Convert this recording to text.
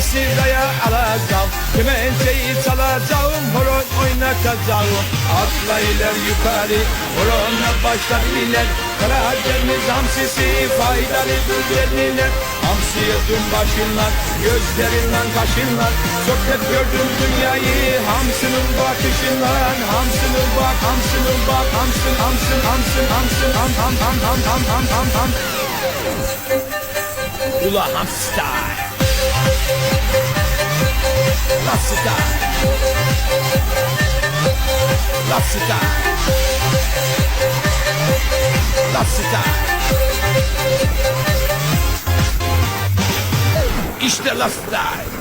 Sıraya alacağım. Kemençeyi çalacağım Horon oynatacağım. Atla iler yukarı Horona başlar iler. Karadeniz hamsisi Faydalı düzenliler Hamsiye dün başınlar Gözlerinden kaşınlar. Çok hep gördüm dünyayı Hamsının bakışından. Hamsının bak Hamsının bak Hamsın hamsın hamsın hamsın Ham ham ham ham ham ham ham ham. Ula hamster. Lass sie da. Lass sie da. Lass sie da. Ich der Lass da.